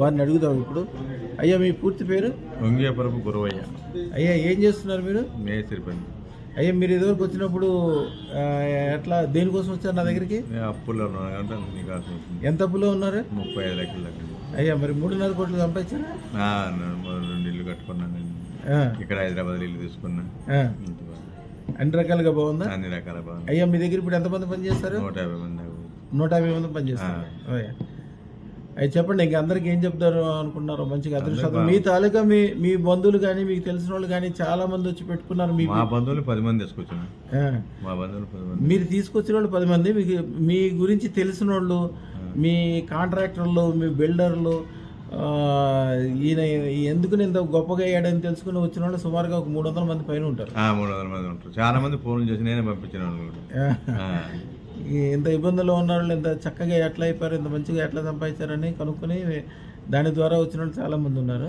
వారిని అడుగుదాం ఇప్పుడు. అయ్యా మీ పూర్తి పేరు? వంగేపరపు గురవయ్య. అయ్యా ఏం చేస్తున్నారు మీరు? మేస్త్రి పని అయ్యా మీరు ఇదివరకు వచ్చినప్పుడు ఎట్లా దేనికోసం వచ్చారు నా దగ్గరికి? అప్పుల్లో ఉన్నాను ఎంత అప్పులో ఉన్నారు? ముప్పై ఐదు లక్షల అయ్యా మరి మూడున్నర కోట్లు సంపాదించారా? రెండు ఇల్లు కట్టుకున్నాను ఇక్కడ హైదరాబాద్ ఇల్లు తీసుకున్నా. అన్ని రకాలుగా బాగుందా? అన్ని రకాల బాగుంది. అయ్యా మీ దగ్గర ఇప్పుడు ఎంతమంది పని చేస్తారు నూట యాభై మంది. నూట యాభై మంది పని చేస్తారు అయ్యి చెప్పండి ఇంకా అందరికి ఏం చెప్తారు అనుకున్నారు మంచిగా అదృష్టం మీ తాలూకా మీ మీ బంధువులు కానీ మీకు తెలిసిన వాళ్ళు కానీ చాలా మంది వచ్చి పెట్టుకున్నారు మీ మా బంధువులు పది మంది తీసుకొచ్చిన. ఆ. మా బంధువులు పది మంది. మీరు తీసుకొచ్చిన వాళ్ళు పది మంది మీకు మీ గురించి తెలిసిన వాళ్ళు మీ కాంట్రాక్టర్లు మీ బిల్డర్లు ఈయన ఎందుకు నేను గొప్పగా అయ్యాడని తెలుసుకుని వచ్చిన వాళ్ళు సుమారుగా ఒక మూడు వందల మంది పైన ఉంటారు. ఆ, మూడు వందల మంది ఉంటారు. చాలా మంది ఫోన్ చేసి నేనే పంపించిన వాళ్ళు ఎంత ఇబ్బందుల్లో ఉన్న వాళ్ళు చక్కగా ఎట్లా అయిపోయారు ఇంత మంచిగా ఎట్లా సంపాదించారని కనుక్కొని దాని ద్వారా వచ్చిన వాళ్ళు చాలా మంది ఉన్నారు.